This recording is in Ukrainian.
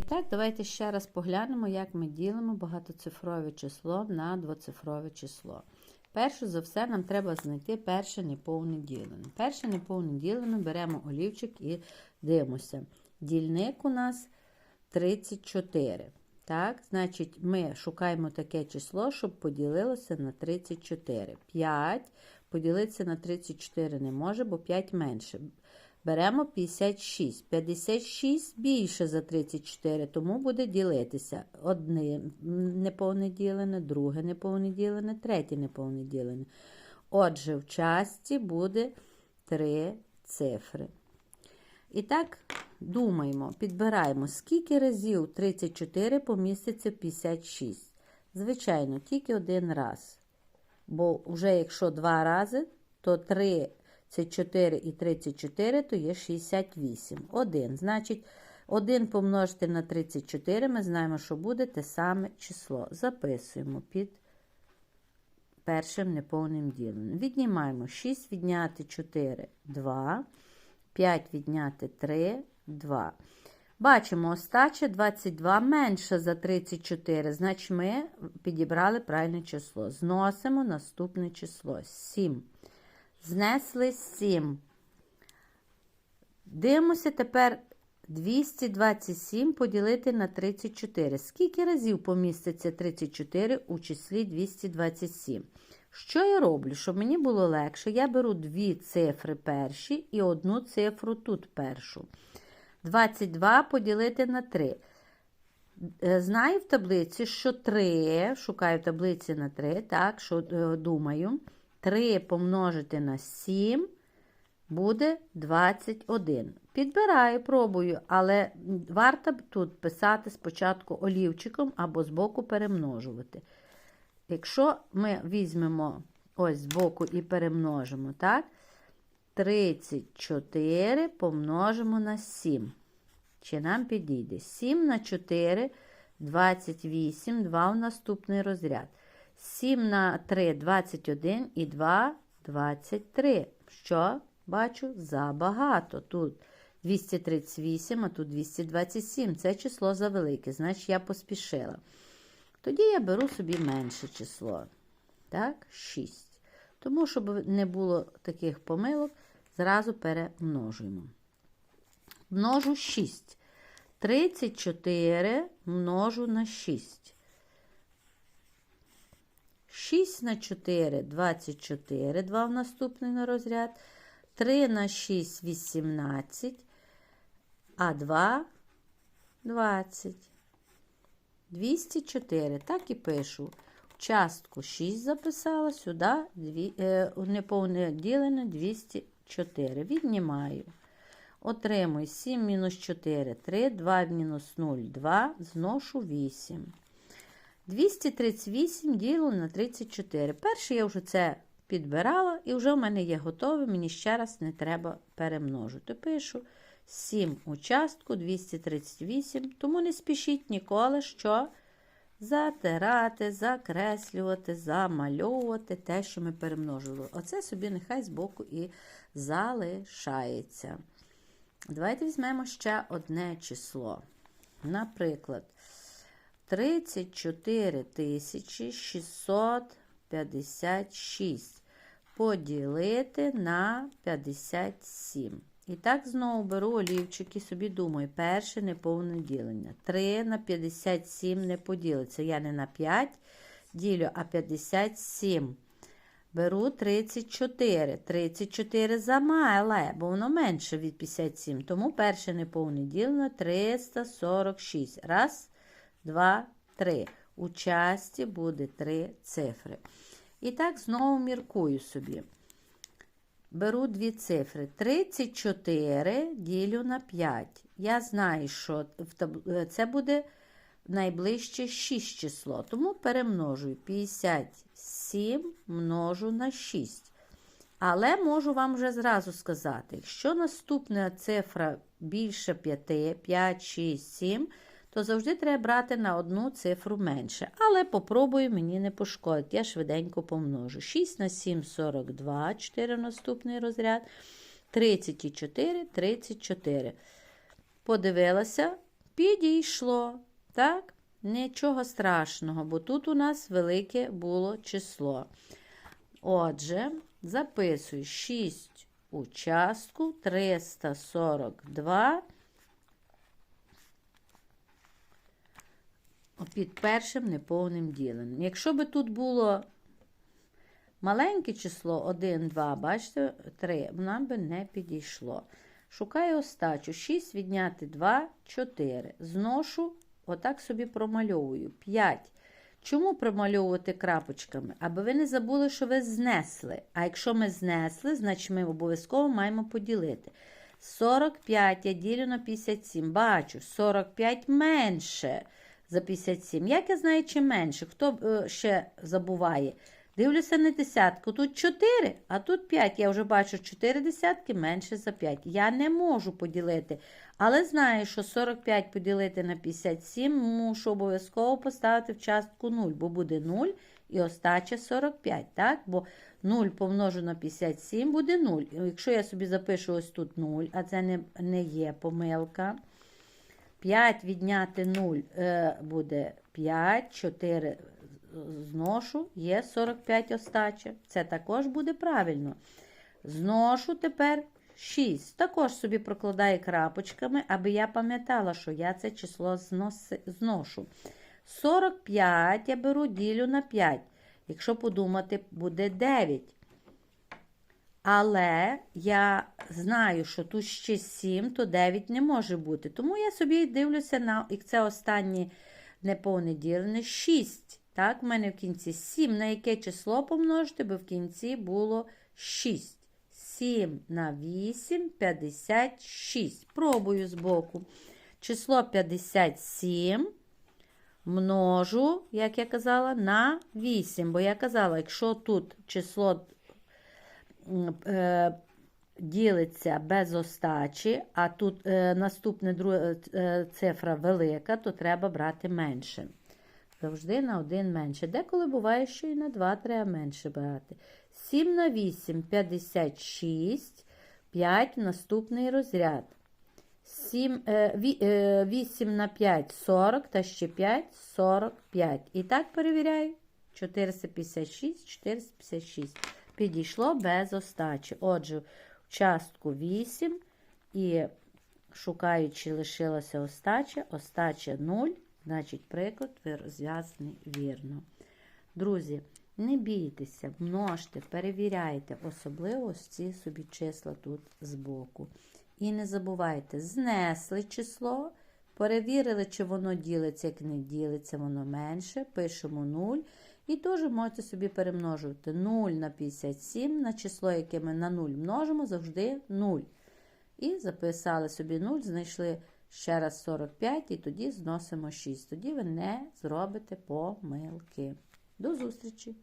І так, давайте ще раз поглянемо, як ми ділимо багатоцифрове число на двоцифрове число. Перше за все, нам треба знайти перше неповне ділене. Перше неповне ділене беремо олівчик і дивимося. Дільник у нас 34. Так, значить, ми шукаємо таке число, щоб поділилося на 34. 5 поділитися на 34 не може, бо 5 менше. Беремо 56. 56 більше за 34, тому буде ділитися. Одне неповне ділене, друге неповне ділене, третє неповне ділене. Отже, в часті буде 3 цифри. І так, думаємо, підбираємо, скільки разів 34 поміститься в 56. Звичайно, тільки один раз. Бо вже якщо два рази, то 3 це 4 і 34, то є 68. 1. Значить, 1 помножити на 34, ми знаємо, що буде те саме число. Записуємо під першим неповним діленням. Віднімаємо 6 відняти 4 2. 5 відняти 3 2. Бачимо, остача 22 менше за 34. Значить, ми підібрали правильне число. Зносимо наступне число 7. Знесли 7. Дивимося тепер 227 поділити на 34. Скільки разів поміститься 34 у числі 227? Що я роблю? Щоб мені було легше, я беру дві цифри перші і одну цифру тут першу. 22 поділити на 3. Знаю в таблиці, що 3, шукаю в таблиці на 3, так, що думаю, 3 помножити на 7 буде 21. Підбираю, пробую, але варто тут писати спочатку олівчиком або збоку перемножувати. Якщо ми візьмемо ось збоку і перемножимо, так, 34 помножимо на 7. Чи нам підійде? 7 на 4 28, 2 в наступний розряд. 7 на 3 21 і 2 23. Що? Бачу, забагато. Тут 238, а тут 227. Це число завелике, значить я поспішила. Тоді я беру собі менше число. Так, 6. Тому, щоб не було таких помилок, зразу перемножуємо. Множу 6. 34 множу на 6. 6 на 4 24, 2 в наступний на розряд. 3 на 6 18, а 2 20. 204. Так і пишу. Частку 6 записала, сюди е, неповне ділене 204. Віднімаю. Отримую 7 мінус 4, 3, 2 мінус 0, 2, зношу 8. 238 ділю на 34. Перше я вже це підбирала, і вже в мене є готове, мені ще раз не треба перемножити. Пишу 7 участку 238, тому не спішіть ніколи, що затирати, закреслювати, замальовувати те, що ми перемножили. Оце собі нехай збоку і залишається. Давайте візьмемо ще одне число. Наприклад, 34 656 поділити на 57. І так знову беру олівчик і собі думаю, перше неповне ділення. 3 на 57 не поділиться. Я не на 5 ділю, а 57. Беру 34. 34 замале, бо воно менше від 57. Тому перше неповне ділення 346. Раз, два, три. У часті буде 3 цифри. І так знову міркую собі. Беру дві цифри. 34 ділю на 5. Я знаю, що це буде найближче 6 число. Тому перемножую 57 множу на 6. Але можу вам вже зразу сказати, якщо наступна цифра більше 5, 5, 6, 7, то завжди треба брати на одну цифру менше. Але попробую, мені не пошкодить. Я швиденько помножу. 6 на 7 42, 4 наступний розряд. 34, 34. Подивилася, Підійшло. Так? Нічого страшного, бо тут у нас велике було число. Отже, записуй 6 у частку 342 під першим неповним діленням. Якщо би тут було маленьке число 1, 2, бачите, 3, нам би не підійшло. Шукаю остачу. 6 відняти 2, 4. Зношу, отак собі промальовую. 5. Чому промальовувати крапочками? Аби ви не забули, що ви знесли. А якщо ми знесли, значить ми обов'язково маємо поділити. 45 я ділю на 57. Бачу, 45 менше за 57. Як я знаю, чи менше? Хто е, ще забуває? Дивлюся на десятку. Тут 4, а тут 5. Я вже бачу 4 десятки менше за 5. Я не можу поділити. Але знаю, що 45 поділити на 57, мушу обов'язково поставити в частку 0, бо буде 0 і остача 45. так? Бо 0 помножу на 57 буде 0. Якщо я собі запишу ось тут 0, а це не, не є помилка. 5 відняти 0 е, буде 5, 4 зношу, є 45 остача. Це також буде правильно. Зношу тепер 6. Також собі прокладаю крапочками, аби я пам'ятала, що я це число зношу. 45 я беру ділю на 5. Якщо подумати, буде 9. Але я знаю, що тут ще 7, то 9 не може бути. Тому я собі дивлюся на як це останнє неповне ділене 6. Так, в мене в кінці 7. На яке число помножити, бо в кінці було 6. 7 на 8 56. Пробую збоку. Число 57 множу, як я казала, на 8. Бо я казала, якщо тут число е, ділиться без остачі, а тут е, наступна друга е, цифра велика, то треба брати менше. Завжди на 1 менше. Деколи буває, що і на 2 треба менше брати. 7 на 8 56, 5 наступний розряд. 7, е, ві- е, 8 на 5 40 та ще 5 45. І так перевіряю. 456, 456. Підійшло без остачі. Отже, частку 8 і шукаючи, лишилася остача, остача 0, значить приклад розв'язаний вірно. Друзі, не бійтеся, множте, перевіряйте, особливо ось ці собі числа тут збоку. І не забувайте, знесли число, перевірили, чи воно ділиться, як не ділиться, воно менше, пишемо 0. І теж можете собі перемножувати 0 на 57 на число, яке ми на 0 множимо, завжди 0. І записали собі 0, знайшли ще раз 45, і тоді зносимо 6. Тоді ви не зробите помилки. До зустрічі!